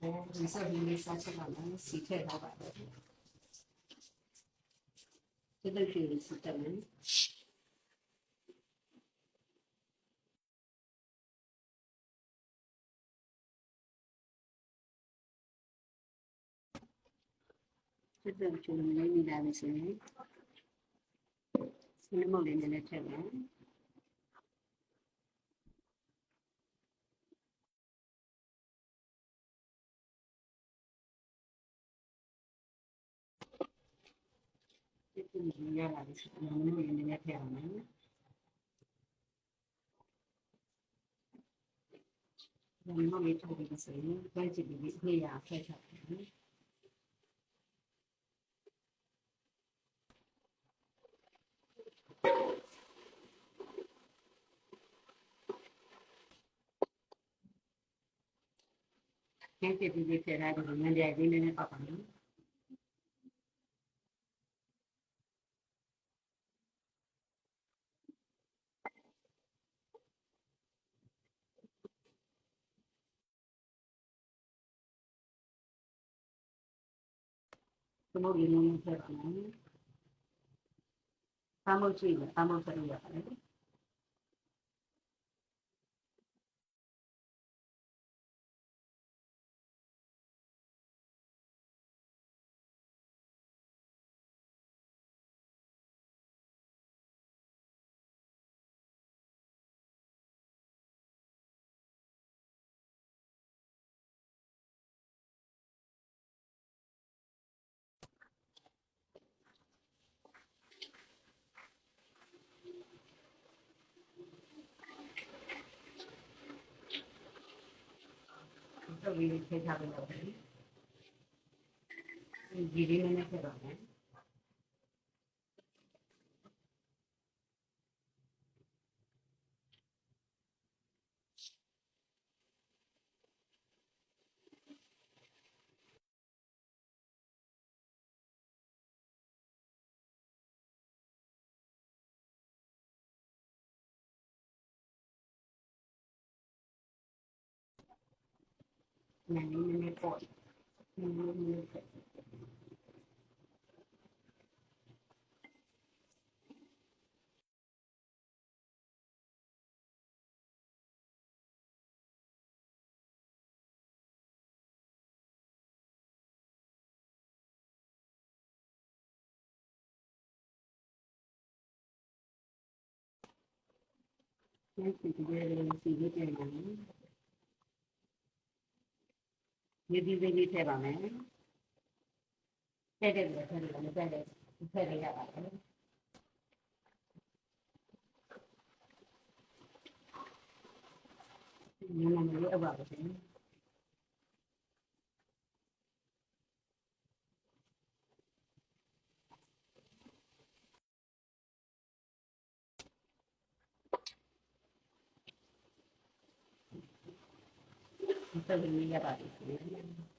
အဲဒီဆက်ပြီးလေးစားချက်ပါမယ်စီထည့်ထားပါတယ်ဒီလိုကြည့်စီတက်မယ်ဒီလိုကြည့်နေမိလာပြီဆိုရင်စနမုတ်လေးနည်းနည်းထည့်မယ် Yanıma metal bilgisayarını böylece bir veya fethetlerini Gente, biblioterapia, não é de aí, não é para mim. ထည့်အောင်မယ်ဒီမှာလေးထုတ်ပြီးဆိုရင်ကြိုက်ကြည့်ပြီးအဖေရဖက်ထားတယ်နော်ကျန်တဲ့ဒီလေးထည့်ထားတယ်ငန်းကြိုက်လေးနည်းနည်းပတ်ပါမယ်သမုတ်ရင်းနှီးထည့်ပါမယ်။သမုတ်ကြည့်မယ်သမုတ်ဆက်ရပါတယ်။ တော့ဒီလေးထည့်ထားလို့ရတယ်။ဒီလေးနည်းနည်းထည့်ပါမယ်။ มันมันไม่ปวดมันมันไม่ปวเนั่นสิจะเป็นสิ่งที่เป็นอย่นี้ မယ်။ဒီဒီလေးထည့်ပါမယ်။ထည့်တယ်လို့ထည့်တယ်မထည့်တယ်ထည့်ရရပါတယ်။နည်းနည်းလေးအပ်ပါပါ 这个你也得注意。